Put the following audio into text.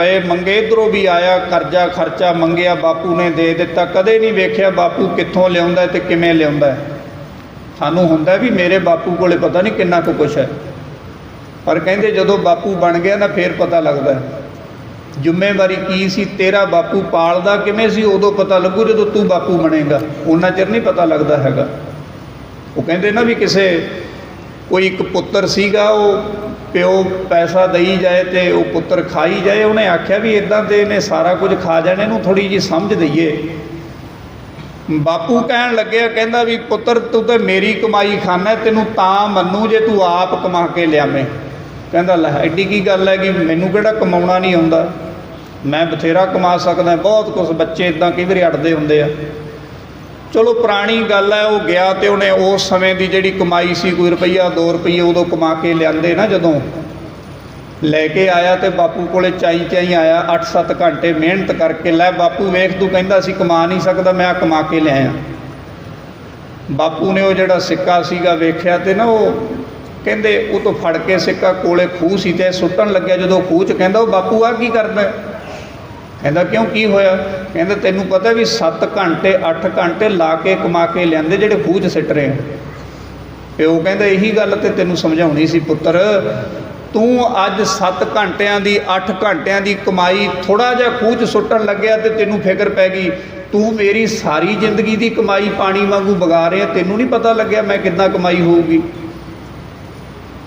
ਪਏ ਮੰਗੇ, ਇਧਰੋਂ ਵੀ ਆਇਆ, ਕਰਜ਼ਾ, ਖਰਚਾ ਮੰਗਿਆ, ਬਾਪੂ ਨੇ ਦੇ ਦਿੱਤਾ। ਕਦੇ ਨਹੀਂ ਵੇਖਿਆ ਬਾਪੂ ਕਿੱਥੋਂ ਲਿਆਉਂਦਾ ਹੈ ਤੇ ਕਿਵੇਂ ਲਿਆਉਂਦਾ। ਸਾਨੂੰ ਹੁੰਦਾ ਵੀ ਮੇਰੇ ਬਾਪੂ ਕੋਲੇ ਪਤਾ ਨਹੀਂ ਕਿੰਨਾ ਕੁ ਕੁਛ ਹੈ। ਪਰ ਕਹਿੰਦੇ ਜਦੋਂ ਬਾਪੂ ਬਣ ਗਿਆ ਨਾ ਫੇਰ ਪਤਾ ਲੱਗਦਾ। ਜ਼ਿੰਮੇਵਾਰੀ ਕੀ ਸੀ? ਤੇਰਾ ਬਾਪੂ ਪਾਲਦਾ ਕਿਵੇਂ ਸੀ? ਉਦੋਂ ਪਤਾ ਲੱਗੂ ਜਦੋਂ ਤੂੰ ਬਾਪੂ ਬਣੇਗਾ। ਉਹਨਾਂ ਚਿਰ ਨਹੀਂ ਪਤਾ ਲੱਗਦਾ ਹੈਗਾ। ਉਹ ਕਹਿੰਦੇ ਨਾ ਵੀ ਕਿਸੇ ਕੋਈ ਇੱਕ ਪੁੱਤਰ ਸੀਗਾ, ਉਹ ਪਿਓ ਪੈਸਾ ਦਈ ਜਾਏ ਤੇ ਉਹ ਪੁੱਤਰ ਖਾਈ ਜਾਏ, ਉਹਨੇ ਆਖਿਆ ਵੀ ਇਦਾਂ ਦੇ ਇਹਨੇ ਸਾਰਾ ਕੁਝ ਖਾ ਜਾਣਾ, ਇਹਨੂੰ ਥੋੜੀ ਜੀ ਸਮਝ ਦਈਏ। ਬਾਪੂ ਕਹਿਣ ਲੱਗਿਆ, ਕਹਿੰਦਾ ਵੀ ਪੁੱਤਰ, ਤੂੰ ਤਾਂ ਮੇਰੀ ਕਮਾਈ ਖਾਣਾ ਤੈਨੂੰ ਤਾਂ ਮੰਨੂ ਜੇ ਤੂੰ ਆਪ ਕਮਾ ਕੇ ਲਿਆਵੇਂ। ਕਹਿੰਦਾ, ਲੈ, ਐਡੀ ਕੀ ਗੱਲ ਹੈ ਕਿ ਮੈਨੂੰ ਕਿਹੜਾ ਕਮਾਉਣਾ ਨਹੀਂ ਆਉਂਦਾ। ਮੈਂ ਬਥੇਰਾ ਕਮਾ ਸਕਦਾ, ਬਹੁਤ ਕੁਝ ਬੱਚੇ ਇਦਾਂ ਕਈ ਵਾਰੀ ਅੜਦੇ ਹੁੰਦੇ ਆ। ਚਲੋ ਪੁਰਾਣੀ ਗੱਲ ਹੈ, ਉਹ ਗਿਆ ਤੇ ਉਹਨੇ ਉਸ ਸਮੇਂ ਦੀ ਜਿਹੜੀ ਕਮਾਈ ਸੀ, ਕੋਈ ਰੁਪਈਆ 2 ਰੁਪਈਏ ਉਦੋਂ ਕਮਾ ਕੇ ਲਿਆਂਦੇ ਨਾ ਜਦੋਂ। ਲੈ ਕੇ ਆਇਆ ਤੇ ਬਾਪੂ ਕੋਲੇ ਚਾਈ ਚਾਈ ਆਇਆ 8-7 ਘੰਟੇ ਮਿਹਨਤ ਕਰਕੇ ਲੈ, ਬਾਪੂ ਵੇਖ ਤੂੰ ਕਹਿੰਦਾ ਸੀ ਕਮਾ ਨਹੀਂ ਸਕਦਾ, ਮੈਂ ਆ ਕਮਾ ਕੇ ਲਿਆਇਆ। ਬਾਪੂ ਨੇ ਉਹ ਜਿਹੜਾ ਸਿੱਕਾ ਸੀਗਾ ਵੇਖਿਆ ਤੇ ਨਾ ਉਹ ਕਹਿੰਦੇ, ਉਹ ਤੋਂ ਫੜ ਕੇ ਸਿੱਕਾ ਕੋਲੇ ਖੂਹ ਸੀ ਤੇ ਸੁੱਟਣ ਲੱਗਿਆ, ਜਦੋਂ ਖੂਹ 'ਚ ਕਹਿੰਦਾ, ਉਹ ਬਾਪੂ ਆ ਕੀ ਕਰਦਾ ਕਹਿੰਦਾ, ਕਿਉਂ ਕੀ ਹੋਇਆ? ਕਹਿੰਦਾ, ਤੈਨੂੰ ਪਤਾ ਵੀ 7 ਘੰਟੇ 8 ਘੰਟੇ ਲਾ ਕੇ ਕਮਾ ਕੇ ਲਿਆਂਦੇ ਜਿਹੜੇ ਖੂਹ 'ਚ ਸਿੱਟ ਰਹੇ ਆ? ਪਿਓ ਕਹਿੰਦਾ, ਇਹੀ ਗੱਲ ਤੇ ਤੈਨੂੰ ਸਮਝਾਉਣੀ ਸੀ ਪੁੱਤਰ। ਤੂੰ ਅੱਜ 7 ਘੰਟਿਆਂ ਦੀ 8 ਘੰਟਿਆਂ ਦੀ ਕਮਾਈ ਥੋੜਾ ਜਿਹਾ ਖੂਹ 'ਚ ਸੁੱਟਣ ਲੱਗਿਆ ਤੇ ਤੈਨੂੰ ਫਿਕਰ ਪੈ ਗਈ। ਤੂੰ ਮੇਰੀ ਸਾਰੀ ਜ਼ਿੰਦਗੀ ਦੀ ਕਮਾਈ ਪਾਣੀ ਵਾਂਗੂ ਬਗਾ ਰਿਹਾ। ਤੈਨੂੰ ਨਹੀਂ ਪਤਾ ਲੱਗਿਆ ਮੈਂ ਕਿੱਦਾਂ ਕਮਾਈ ਹੋਊਗੀ।